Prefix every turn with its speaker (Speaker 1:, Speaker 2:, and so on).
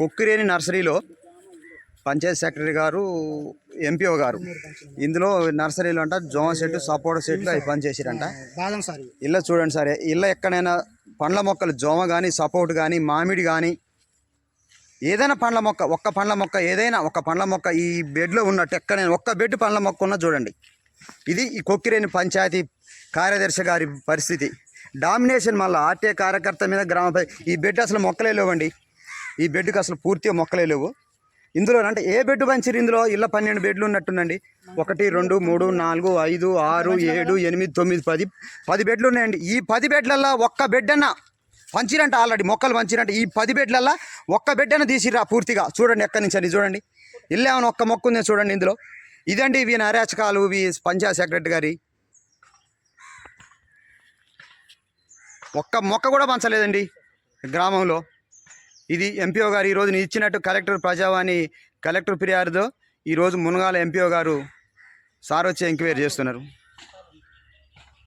Speaker 1: కొక్కిరేని నర్సరీలో పంచాయత్ సెక్రటరీ గారు ఎంపీఓ గారు. ఇందులో నర్సరీలో అంట జోమ చెట్టు సపోటా చెట్లు అవి పనిచేసారంట. ఇళ్ళ చూడండి సరే ఇళ్ళ ఎక్కడైనా పండ్ల మొక్కలు జోమ కానీ సపోర్ట్ కానీ మామిడి కానీ ఏదైనా పండ్ల మొక్క ఒక్క పండ్ల మొక్క ఏదైనా ఒక పండ్ల మొక్క ఈ బెడ్లో ఉన్నట్టు ఎక్కడైనా ఒక్క బెడ్ పండ్ల మొక్క ఉన్న చూడండి. ఇది ఈ కొక్కిరేని పంచాయతీ కార్యదర్శి గారి పరిస్థితి. డామినేషన్ మళ్ళీ ఆర్టీఏ కార్యకర్త మీద గ్రామ ఈ బెడ్ అసలు మొక్కలే లేవండి. ఈ బెడ్కి అసలు పూర్తిగా మొక్కలే లేవు. ఇందులో అంటే ఏ బెడ్ పంచారు ఇందులో? ఇళ్ళ పన్నెండు బెడ్లు ఉన్నట్టుందండి ఒకటి రెండు మూడు నాలుగు ఐదు ఆరు ఏడు ఎనిమిది తొమ్మిది పది పది బెడ్లు ఉన్నాయండి. ఈ పది బెడ్లల్లో ఒక్క బెడ్ అన్న పంచిరంట ఆల్రెడీ. మొక్కలు పంచిరంట ఈ పది బెడ్లల్లో ఒక్క బెడ్ అన్న తీసిరా పూర్తిగా. చూడండి ఎక్కడి నుంచి అండి చూడండి. ఇల్లు ఏమైనా ఒక్క మొక్క ఉందో చూడండి ఇందులో. ఇదండి ఇవి అరాచకాలు వీ పంచాయత్ సెక్రటరీ గారి. ఒక్క మొక్క కూడా పంచలేదండి గ్రామంలో. ఇది ఎంపీఓ గారు ఈ ఇచ్చినట్టు కలెక్టర్ ప్రజావాణి కలెక్టర్ ఫిర్యాదుతో ఈరోజు మునగాల ఎంపీఓ గారు సార్ వచ్చి ఎంక్వైరీ చేస్తున్నారు.